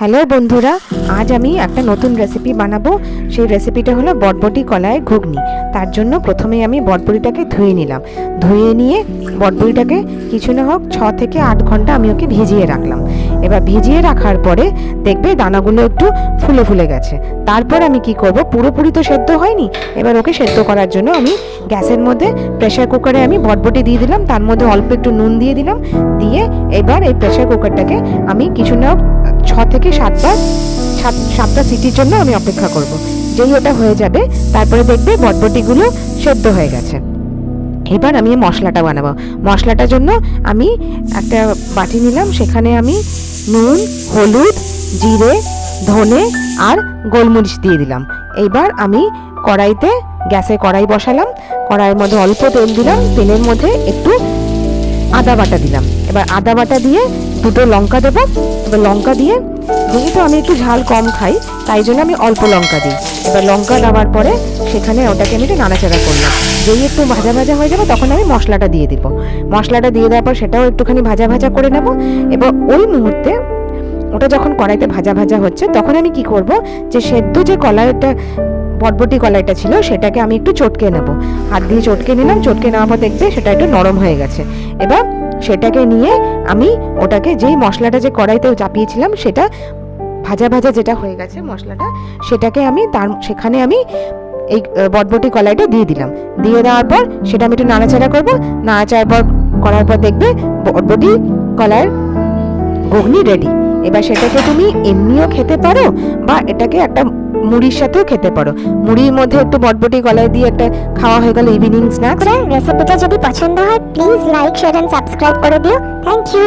Hello বন্ধুরা, আজ আমি একটা নতুন রেসিপি বানাবো। সেই রেসিপিটা হলো বটবটি কলায় ঘুগনি। তার জন্য প্রথমেই আমি বটবটিটাকে ধুয়ে নিলাম। ধুয়ে নিয়ে বটবটিটাকে কিছু না হোক ছ থেকে আট ঘণ্টা আমি ওকে ভিজিয়ে রাখলাম। এবার ভিজিয়ে রাখার পরে দেখবে দানাগুলো একটু ফুলে ফুলে গেছে। তারপর আমি কি করব, পুরোপুরি তো সেদ্ধ হয়নি, এবার ওকে সেদ্ধ করার জন্য আমি গ্যাসের মধ্যে প্রেশার কুকারে আমি বটবটি দিয়ে দিলাম। তার মধ্যে অল্প একটু নুন দিয়ে দিলাম। দিয়ে এবার এই প্রেশার কুকারটাকে আমি কিছু না হোক ছ থেকে সাতবার সাত, সাতটা সিটির জন্য আমি অপেক্ষা করব। যেই ওটা হয়ে যাবে, তারপরে দেখবে বটবটিগুলো সেদ্ধ হয়ে গেছে। এবার আমি মশলাটা বানাবো। মশলাটার জন্য আমি একটা বাটি নিলাম, সেখানে আমি নুন, হলুদ, জিরে, ধনে আর গোলমরিচ দিয়ে দিলাম। এইবার আমি কড়াইতে গ্যাসে কড়াই বসালাম। কড়াইয়ের মধ্যে অল্প তেল দিলাম। তেলের মধ্যে একটু আদা বাটা দিলাম। এবার আদা বাটা দিয়ে দুটো লঙ্কা দেবো। এবার লঙ্কা দিয়ে যেহেতু আমি একটু ঝাল কম খাই, তাই জন্য আমি অল্প লঙ্কা দিই। এবার লঙ্কা দেওয়ার পরে সেখানে ওটাকে আমি একটু নাড়াচাড়া করলাম। যেই একটু ভাজা ভাজা হয়ে যাবে, তখন আমি মশলাটা দিয়ে দিব। মশলাটা দিয়ে দেওয়ার পর সেটাও একটুখানি ভাজা ভাজা করে নেব। এবার ওই মুহূর্তে ওটা যখন কড়াইতে ভাজা ভাজা হচ্ছে, তখন আমি কি করব? যে সেদ্ধ যে কলাইটা, বটবটি কলাইটা ছিল, সেটাকে আমি একটু চটকে নেব। হাত দিয়ে চটকে নিলাম, চটকে নেওয়ার পর দেখবে সেটা একটু নরম হয়ে গেছে। এবার সেটাকে নিয়ে আমি ওটাকে যেই মশলাটা যে কড়াইতে চাপিয়েছিলাম, সেটা ভাজা ভাজা যেটা হয়ে গেছে মশলাটা, সেটাকে আমি তার, সেখানে আমি এই বটবটি কলাইটা দিয়ে দিলাম। দিয়ে দেওয়ার পর সেটা আমি একটু নাড়াচাড়া করব। নাড়াচাড়ার পর করার পর দেখবে বটবটি কলার ঘুগনি রেডি এবার সেটাকে তুমি এমনিও খেতে পারো বা এটাকে একটা মুড়ির সাথেও খেতে পারো। মুড়ির মধ্যে একটু বটবটি গলায় দিয়ে একটা খাওয়া হয়ে গেল ইভিনিং স্ন্যাক্স রেসিপিটা যদি পছন্দ হয় please like share and subscribe করে দিও। Thank you